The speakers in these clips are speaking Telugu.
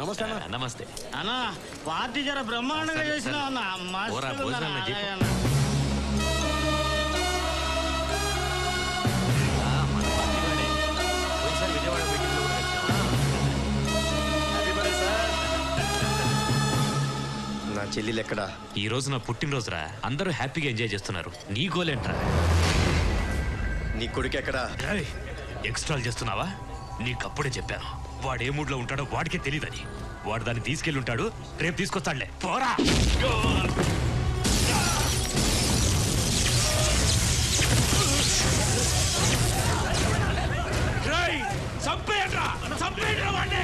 నమస్తే అన్న. నమస్తే అన్నా పార్టీ జర బ్రహ్మాండంగా చేసినా. అన్న పోరా, మస్తు భోజనం ఉందన్న. చెప్పు. అన్న. ఆ, మన పార్టీవాడే. పోయినసారి విజయవాడ మీటింగ్లో కూడా కలిసాం. నా చెల్లెలు ఎక్కడా ఈ రోజు నా పుట్టినరోజురా అందరూ హ్యాపీగా ఎంజాయ్ చేస్తున్నారు నీ గోలేంట్రా నీ కొడుకు ఎక్కడా ఎక్స్ట్రాలు చేస్తున్నావా నీకప్పుడే చెప్పాను వాడు ఏ మూడ్లో ఉంటాడో వాడికే తెలియదని వాడు దాన్ని తీసుకెళ్ళి ఉంటాడు రేపు తీసుకొస్తాడులే. పోరా! రేయ్, చంపేయండ్రా, చంపేయండ్రా వాడిని.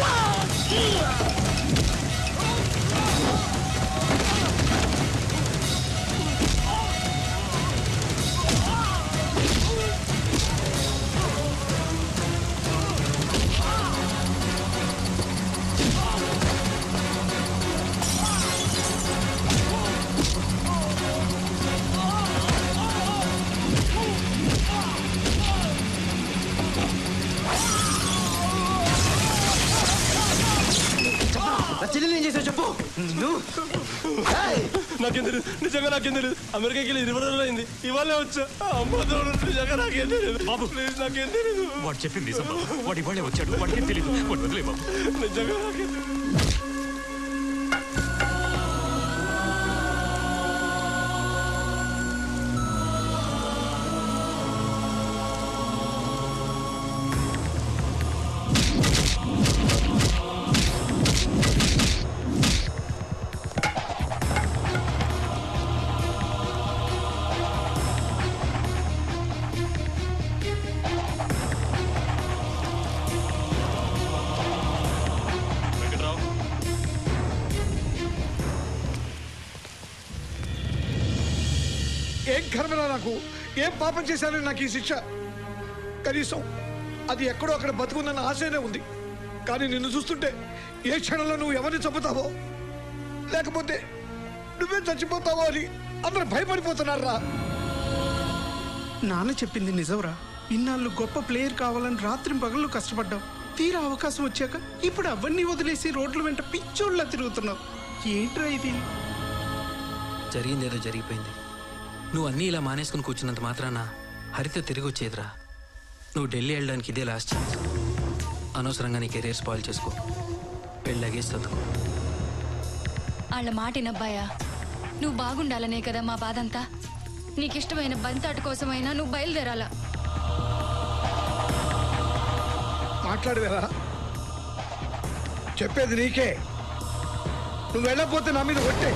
నా నాకేం తెలియదు నిజంగా నాకేం తెలియదు అమెరికాకి వెళ్ళి ఇరవై రోజులు అయింది. ఇవాళ వచ్చా. అమ్మ తోడు నిజంగా నాకేం తెలియదు బాబు. ప్లీజ్ నాకేం తెలియదు వాడు చెప్పింది నిజం బాబు. వాడు ఇవాళే వచ్చాడు. వాడికి తెలియదు వాడు వదిలే బాబు. నిజంగా నాకేం తెలియదు నాకు ఏం పాపం చేశానని నాకు ఈ శిక్ష? కనీసం అది ఎక్కడో అక్కడ బతుకుందన్న ఆశనే ఉంది. కానీ నిన్ను చూస్తుంటే ఏ క్షణంలో నువ్వు ఎవరిని చంపుతావో? లేకపోతే నువ్వే చచ్చిపోతావో అని అందరూ భయపడిపోతున్నారా? నాన్న చెప్పింది నిజంరా. ఇన్నాళ్ళు గొప్ప ప్లేయర్ కావాలని రాత్రి పగళ్ళు కష్టపడ్డావు. తీరా అవకాశం వచ్చాక ఇప్పుడు అవన్నీ వదిలేసి రోడ్ల వెంట పిచ్చోళ్ళ తిరుగుతున్నావు. ఏంట్రా ఇది? జరిగిందేదో జరిగిపోయింది. నువ్వు అన్నీ ఇలా మానేసుకుని కూర్చున్నంత మాత్రాన హరిత తిరిగి వచ్చేదిరా నువ్వు ఢిల్లీ వెళ్ళడానికి ఇదే లాస్ట్ ఛాన్స్ అనవసరంగా నీ కెరీర్ స్పాయిల్ చేసుకో. పెళ్ళి లగేజ్ చదువుకో వాళ్ళ మాటినబ్బాయా నువ్వు బాగుండాలనే కదా మా బాధంతా. నీకిష్టమైన బంతాటు కోసమైనా నువ్వు బయలుదేరాలా? మాట్లాడవేరా. చెప్పేది నీకే. నువ్వు వెళ్ళకపోతే నా మీద కొట్టే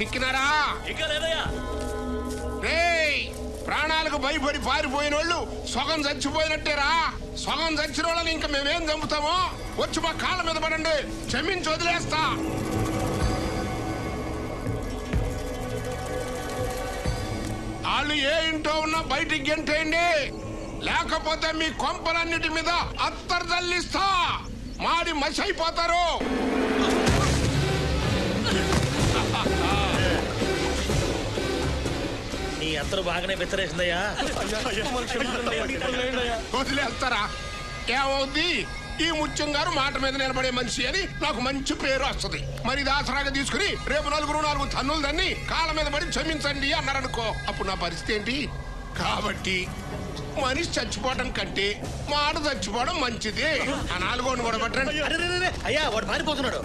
చిక్కినారా? ఇంకా లేదయ్యా. రేయ్ ప్రాణాలకు భయపడి పారిపోయిన వాళ్ళు సగం చచ్చిపోయినట్టేరా. సగం చచ్చిన వాళ్ళని ఇంకా మేమేం చంపుతామో? వచ్చి మా కాళ్ళ మీద పడండి క్షమించి వదిలేస్తా. వాళ్ళు ఏ ఇంట్లో ఉన్నా బయటికి గెంటేయండి. లేకపోతే మీ కొంపలన్నిటి మీద అత్తరు తల్లిస్తా. మాడి మసి ఎంతరు బాగానే బెత్తరేసిందయ్యా. వదిలేస్తారా? ఏమవుద్ది ఈ ముత్యం గారు మాట మీద నిలబడే మనిషి అని నాకు మంచి పేరు వస్తుంది. మరి ఇది ఆసరాగా తీసుకుని రేపు నలుగురు నాలుగు తన్నులు దాన్ని కాళ్ళ మీద పడి క్షమించండి అన్నారనుకో. అప్పుడు నా పరిస్థితి ఏంటి? కాబట్టి మనిషి చచ్చిపోవడం కంటే మాట చచ్చిపోవడం మంచిది. ఆ నాలుగోని కూడా పట్టండి. అయ్యా వాడు పారిపోతున్నాడు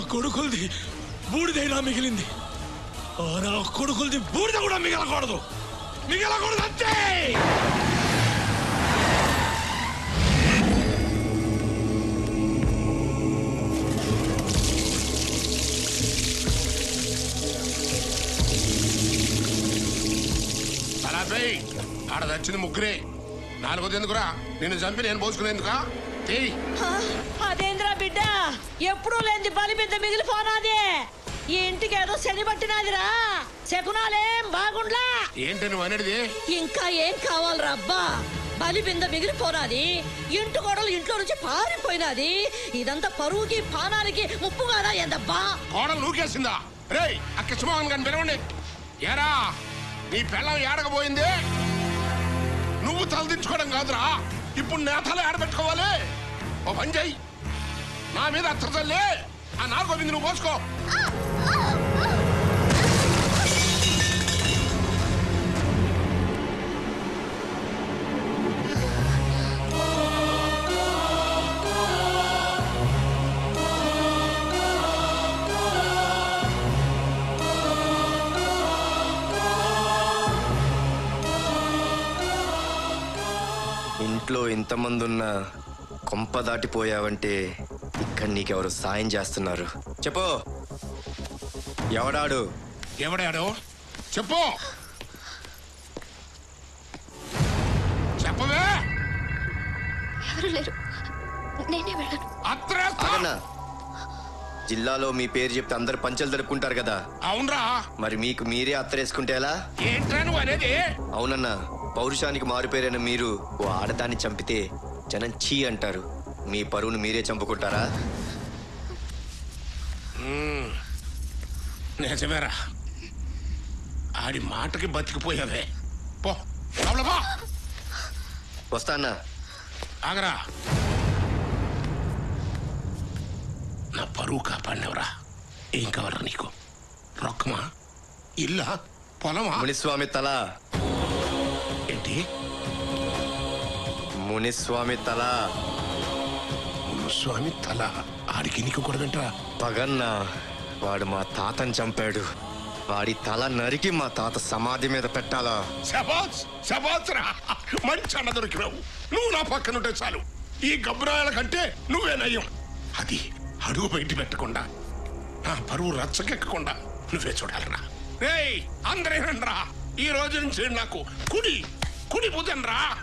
కొడుకులది బూడిదైనా మిగిలింది. ఆ నా కొడుకులది బూడిద కూడా మిగలకూడదు. మిగలకూడదు అంతే! ఆడ తెచ్చింది ముగ్గురే. నాలుగోది ఎందుకురా? నిన్ను చంపి నేను పోసుకునేందుకా? అదేంద్రా బిడ్డ? ఎప్పుడూ లేని బలి బిడ్డ మిగిలిపోనాది. ఈ ఇంటికి ఏదో శని పట్టినాదిరా. శకునాలేం బాగుండ్లా. ఏంటి నువ్వు అనేది? ఇంకా ఏం అబ్బా? బలి బింద మిగిలిపోనాది. ఇంటి గోడలు ఇంట్లో నుంచి పారిపోయినాది. ఇదంతా పరువుకి పానానికి ముప్పు కాదా ఏందబ్బా? కోడలు నూకేసిందా? రేయ్ ఆ కృష్ణమోహన్ గారిని పిలవండి. ఏరా నీ పిల్లం ఏడకపోయింది? నువ్వు తలదించుకోవడం కాదురా. ఇప్పుడు నేతలు ఆడబెట్టుకోవాలి. ఓ పని చెయ్యి నా మీద అత్త ఆ నాగోవింద్ నువ్వు పోసుకో ఇంతమంది ఉన్నా కొంప దాటిపోయావంటే ఇక్కడ నీకెవరు సాయం చేస్తున్నారు? చెప్పు. ఎవడాడు? ఎవడాడు? చెప్పు. చెప్పవే. ఎవరు లేరు? నేనే వెళ్ళను. జిల్లాలో మీ పేరు చెప్తే అందరు పంచలు జరుపుకుంటారు కదా. అవునరా. మరి మీకు మీరే అత్తరేసుకుంటే ఎలా? ఏంట్రా నువ్వు అనేది? అవునన్నా. పౌరుషానికి మారుపేరైన మీరు ఓ ఆడదాన్ని చంపితే జనం చీ అంటారు. మీ పరువును మీరే చంపుకుంటారా? నిజమేరా. ఆడి మాటకి బతికిపోయావే. పో లోపల పో. వస్తా అన్నా. ఆగరా. నా పరువు కాపాడినవరా. ఏం కావాలరా నీకు? రొక్కమా? ఇల్లా? పొలమా? మునిస్వామి తల. మునిస్వామి తల. స్వామి తల. ఆడికి నీకు కూడా వింటరా పగన్న వాడు మా తాతని చంపాడు. వాడి తల నరికి మా తాత సమాధి మీద పెట్టాలా? శబాస్ శబాస్ రా మంచి అన్న దొరికినావు. నువ్వు నా పక్కనుంటే చాలు. ఈ గబ్బరాయల కంటే నువ్వే నయ్యం. అది అడుగు బయట పెట్టకుండా నా పరువు రచ్చకెక్కకుండా నువ్వే చూడాలరా. రేయ్ అందరే రా ఈ రోజు నుంచి నాకు కుడి కుడి భుజం రా.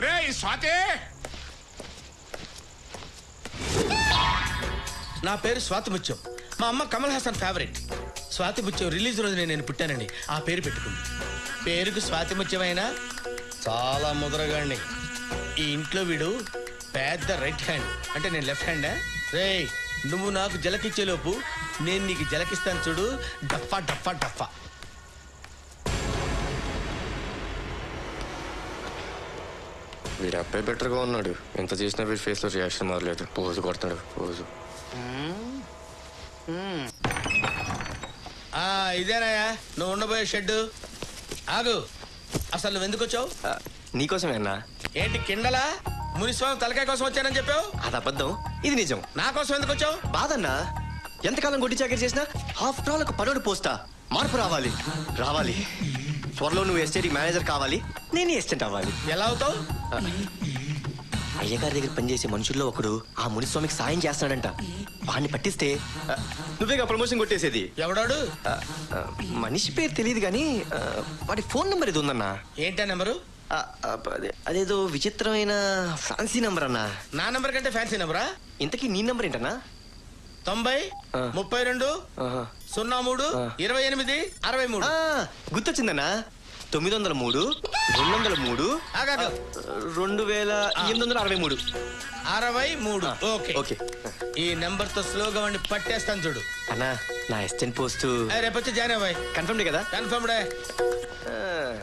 రే స్వాతి! నా పేరు స్వాతి ముత్యం మా అమ్మ కమల్ హాసన్ ఫేవరెట్ స్వాతి బుచ్చం రిలీజ్ రోజునే నేను పుట్టానండి ఆ పేరు పెట్టుకుంది. పేరుకు స్వాతి ముత్యమైనా చాలా ముదరగాండి ఈ ఇంట్లో వీడు పెద్ద రైట్ హ్యాండ్ అంటే నేను లెఫ్ట్ హ్యాండా రేయ్ నువ్వు నాకు జలకిచ్చేలోపు నేను నీకు జలకిస్తాను చూడు. డఫా డఫా డఫా. వీడు అప్పుడే బెటర్గా ఉన్నాడు. ఎంత చేసినా వీడి ఫేస్లో రియాక్షన్ మారలేదు. పోజు కొడతాడు పోజు. ఆ ఇదేనాయా నువ్వు ఉండబోయే షెడ్ ఆగు. అసలు నువ్వు ఎందుకు వచ్చావు? నీకోసమేనా ఏంటి కిండలా? మునిస్వామి తలకాయ కోసం వచ్చానని చెప్పావు? అది అబద్ధం. ఇది నిజం. నా కోసం ఎందుకు వచ్చావు? బాధన్నా? ఎంతకాలం గుడ్డి చాకరీ చేసినా హాఫ్ ఆల్ ఒక పనుడు పోస్తా. మార్పు రావాలి. రావాలి. త్వరలో నువ్వు ఎస్టేట్ మేనేజర్ కావాలి. నేను ఎస్టేట్ అవ్వాలి. ఎలా అవుతావు? అయ్యగారి దగ్గర పనిచేసే మనుషుల్లో ఒకడు ఆ మునిస్వామికి సాయం చేస్తున్నాడంట. వాడిని పట్టిస్తే ఆ, నువ్వేగా ప్రమోషన్ కొట్టేసేది. ఎవడాడు? ఆ, ఆ, మనిషి పేరు తెలియదు కానీ ఆ, వాడి ఫోన్ నెంబర్ ఇది ఉందన్నా. ఏంటా నెంబరు? ఆ, ఆ, అదే అదేదో విచిత్రమైన ఫ్యాన్సీ నెంబర్ అన్నా నా నెంబర్ కంటే ఫ్యాన్సీ నెంబరా? ఇంతకీ నీ నెంబర్ ఏంటన్నా? తొంభై ఆ. ముప్పై రెండు ఆహా. సున్నా మూడు ఆ. ఇరవై ఎనిమిది అరవై మూడు. ఆ, గుర్తొచ్చిందన్నా? తొమ్మిది వందల మూడు రెండు వందల మూడు ఆగాగు. రెండు వేల ఎనిమిది వందల అరవై మూడు. అరవై మూడు. ఓకే. ఓకే. ఈ నెంబర్తో స్లోగా వాడిని పట్టేస్తాను చూడు. అన్నా నా అసిస్టెంట్ పోస్ట్. ఏ, రేపు వచ్చి జాయిన్ అవ్వాయి కన్ఫర్మ్ కదా? కన్ఫర్మ్ డే ఆ.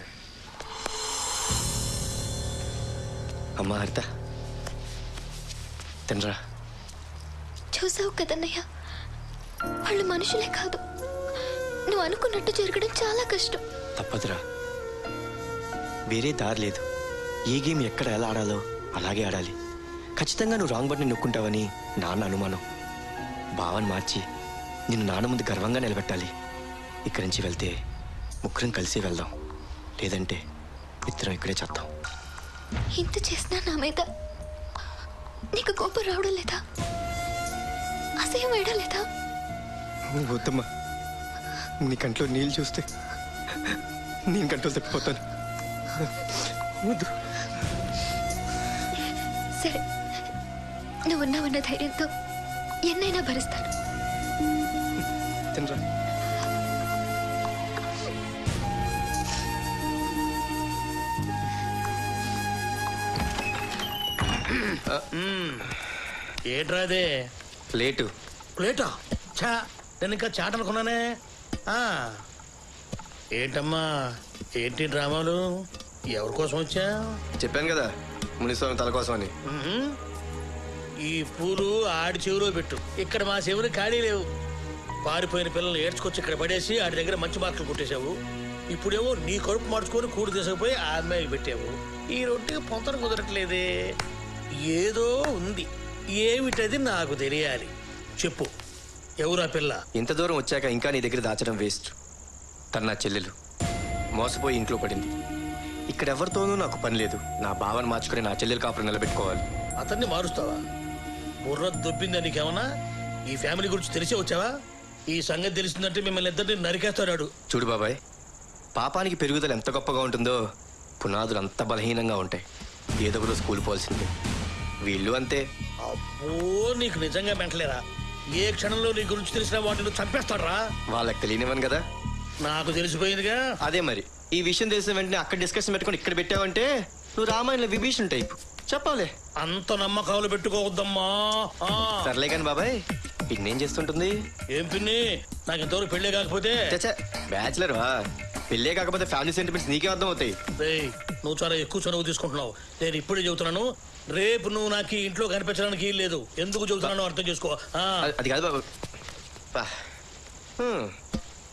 అమ్మా హరిత. తినరా? చూసావు కదన్నయ్య? వాళ్ళు మనుషులే కాదు. నువ్వు అనుకున్నట్టు జరగడం చాలా కష్టం. తప్పదురా. వేరే దారి లేదు. ఏ గేమ్ ఎక్కడ ఎలా ఆడాలో అలాగే ఆడాలి. ఖచ్చితంగా నువ్వు రాంగ్ బట్ని నొక్కుంటావని నాన్న అనుమానం. భావాన్ని మార్చి నిన్ను నాన్న ముందు గర్వంగా నిలబెట్టాలి. ఇక్కడి నుంచి వెళ్తే ముగ్గురం కలిసి వెళ్దాం. లేదంటే ఇద్దరం ఇక్కడే చేద్దాం. ఇంత చేసినా నా మీద నీకు కోపం రావడం లేదా? అసహ్యం వేయడం లేదా? వద్దమ్మా. నీ కంట్లో నీళ్ళు చూస్తే నేను కంట్రోల్ తప్పిపోతాను. వద్దు. సరే. నువ్వున్నావన్న ధైర్యంతో ఎన్నైనా భరిస్తాను. తినరా. ఏంట్రా అదే లేటు ప్లేటా? చా నేను ఇంకా చాట అనుకున్నానే. ఆ. ఏంటమ్మా? ఏంటి డ్రామాలు? ఎవరి కోసం వచ్చా? చెప్పాను కదా మునిస్వామి తల కోసం అని. ఈ పూలు ఆడి చెవిలో పెట్టు. ఇక్కడ మా చెవులు ఖాళీ లేవు. పారిపోయిన పిల్లల్ని ఏడ్చుకొచ్చి ఇక్కడ పడేసి ఆడి దగ్గర మంచి మార్కులు కొట్టేశావు. ఇప్పుడేమో నీ కడుపు మార్చుకొని కూడి తీసుకుపోయి ఆ అమ్మాయికి పెట్టావు. ఈ రొట్టెకి పొంతన కుదరట్లేదే. ఏదో ఉంది. ఏమిటది నాకు తెలియాలి. చెప్పు. ఎవరా పిల్ల? ఇంత దూరం వచ్చాక ఇంకా నీ దగ్గర దాచడం వేస్ట్. తన నా చెల్లెలు. మోసపోయి ఇంట్లో పడింది. ఇక్కడ ఎవరితోనూ నాకు పని లేదు. నా భావన మార్చుకుని నా చెల్లెలు కాపురం నిలబెట్టుకోవాలి. అతన్ని మారుస్తావా? బుర్ర దొబ్బిందా నీకేమన్నా? ఈ ఫ్యామిలీ గురించి తెలిసే వచ్చావా? ఈ సంగతి తెలిసిందంటే మిమ్మల్ని ఇద్దరిని నరికేస్తాడు చూడు బాబాయ్ పాపానికి పెరుగుదల ఎంత గొప్పగా ఉంటుందో పునాదులు అంత బలహీనంగా ఉంటాయి. ఏదో ఒకరోజు స్కూల్ పోవాల్సిందే. వీళ్ళు అంతే. అబ్బో నీకు నిజంగా మెంటలేరా? ఏ క్షణంలో నీ గురించి తెలిసిన వాటిని చంపేస్తాడరా? వాళ్ళకి తెలియనివ్వను కదా? నాకు తెలిసిపోయిందిగా. అదే మరి. ఈ విషయం తెలిసిన వెంటనే అక్కడ డిస్కషన్ పెట్టుకొని ఇక్కడ పెట్టావంటే నువ్వు రామాయణంలో విభీషణ్ టైప్ చెప్పాలి. అంత నమ్మకాలు పెట్టుకోవద్దమ్మా. ఆ. సర్లే కానీ బాబాయ్ పిన్నేం చేస్తుంటుంది. ఏం పిన్ని? నాకు ఇంతవరకు పెళ్ళే కాకపోతే. చచ్చా బ్యాచులర్ వా? పెళ్ళే కాకపోతే ఫ్యామిలీ సెంటిమెంట్స్ నీకే అర్థం అవుతాయి రేయ్ నువ్వు చాలా ఎక్కువ చనువు తీసుకుంటున్నావు. నేను ఇప్పుడే చెబుతున్నాను రేపు నువ్వు నాకు ఈ ఇంట్లో కనిపించడానికి లేదు. ఎందుకు చెబుతున్నానో అర్థం చేసుకో. ఆ. అది- అది కాదు బాబు. బా. హ్మ్.